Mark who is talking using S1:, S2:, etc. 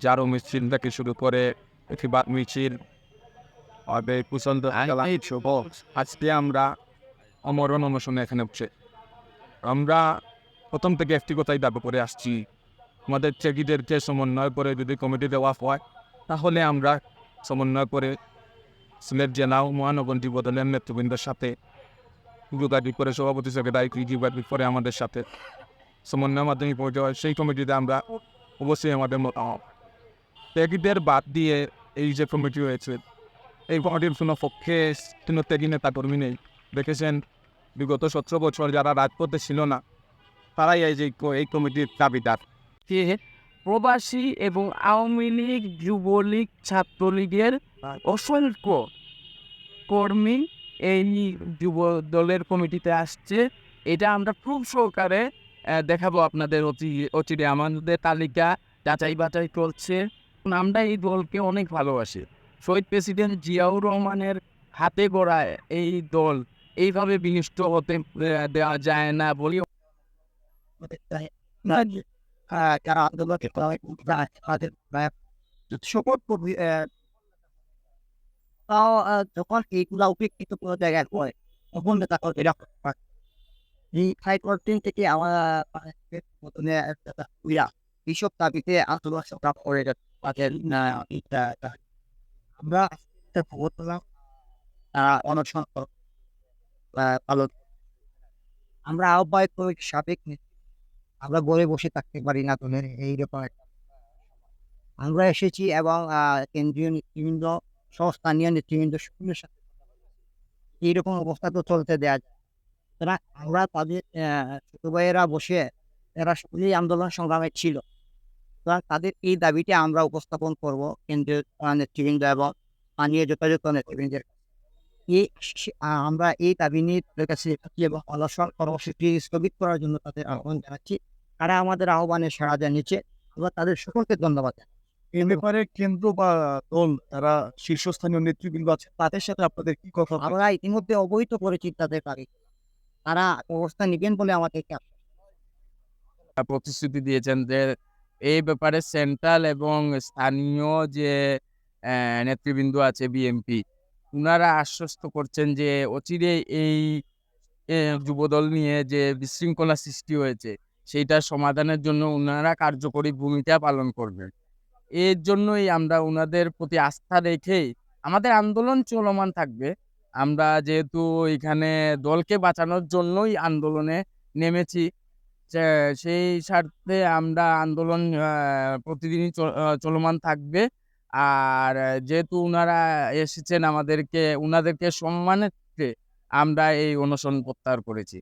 S1: জারো মিছিল থেকে শুরু করে প্রতিবাদ মিছিল হবে কুশল আজকে আমরা অমরণ অনশনে এখানে উঠছে আমরা প্রথম থেকে একটি কথাই দাবি করে আসছি। আমাদের চেকিদেরকে সমন্বয় করে যদি কমিটি দেওয়া হয় তাহলে আমরা সমন্বয় করে সিলেট জেলা ও মহানগরী বদলের নেতৃবৃন্দের সাথে যোগাযোগ করে সভাপতি সেক্রেটারি যোগাযোগ করে আমাদের সাথে সমন্বয় মাধ্যমে কমিটি হয় সেই কমিটিতে আমরা অবশ্যই আমাদের মতামত। ত্যাগীদের বাদ দিয়ে এই যে কমিটি হয়েছে, এই কমিটির কোনো পক্ষে কোনো ত্যাগী নেতা কর্মী নেই। দেখেছেন, বিগত সতেরো বছর যারা রাজপথে ছিল না, তারাই এই যে এই কমিটির দাবিদার।
S2: প্রবাসী এবং আওয়ামী লীগ, যুবলীগ, ছাত্রলীগের অসংখ্য কর্মী এই যুব দলের কমিটিতে আসছে। এটা আমরা খুব সহকারে দেখাবো আপনাদের অতি অচিরে আমাদের তালিকা যাচাই বাছাই চলছে। আমরা এই দলকে অনেক ভালোবাসি। শহীদ প্রেসিডেন্ট জিয়াউর রহমানের হাতে গড়া এই দল এইভাবে বিনষ্ট হতে দেওয়া যায় না বলি
S3: উপেক্ষিত থেকে আমার এইসব দাবিতে আন্দোলন করে যাচ্ছে। তাদের আমরা ভোট পেলাম তারা অনশন পালন আমরা আহ্বায়ক কমিটির সাবেক আমরা ঘরে বসে থাকতে পারি না তোদের এইরকম একটা। আমরা এসেছি এবং কেন্দ্রীয় নেতৃবৃন্দ সহ স্থানীয় নেতৃবৃন্দ সকলের সাথে এইরকম অবস্থা তো চলতে দেওয়া যায়। তারা আমরা তাদের ছোট ভাইয়েরা বসে এরা সকলেই আন্দোলন সংগ্রামে ছিল। তাদের এই দাবিটি আমরা উপস্থাপন করব কেন্দ্রীয় নেতৃবৃন্দ এবং স্থানীয় যথাযথ নেতৃবৃন্দের। এই আহ, আমরা এই দাবি নিয়ে তাদের কাছে এবং অনশন কর্মসূচি স্থগিত করার জন্য তাদের আহ্বান জানাচ্ছি। তারা আমাদের আহ্বানে সাড়া জানিয়েছে। আমরা তাদের সকলকে ধন্যবাদ
S4: ব্যাপারে কেন্দ্র বা দল তারা শীর্ষস্থানীয় নেতৃবৃন্দ আছে তাদের সাথে আপনাদের কি কথা?
S3: আমরা ইতিমধ্যে অবহিত করেছি তাদের কাছে তারা অবস্থা নিবেন বলে আমাদেরকে
S2: প্রতিশ্রুতি দিয়েছেন যে এই ব্যাপারে সেন্ট্রাল এবং স্থানীয় যে নেতৃবৃন্দ আছে বিএমপি ওনারা আশ্বস্ত করছেন যে, অচিরে এই যুবদল নিয়ে যে বিশৃঙ্খলা সৃষ্টি হয়েছে, সেইটার সমাধানের জন্য ওনারা কার্যকরী ভূমিকা পালন করবেন। এর জন্যই আমরা ওনাদের প্রতি আস্থা রেখেই আমাদের আন্দোলন চলমান থাকবে। আমরা যেহেতু এখানে দলকে বাঁচানোর জন্যই আন্দোলনে নেমেছি সেই স্বার্থে আমরা আন্দোলন প্রতিদিনই চলমান থাকবে। আর যেহেতু ওনারা এসেছেন আমাদেরকে ওনাদেরকে সম্মানের আমরা এই অনশন প্রত্যাহার করেছি।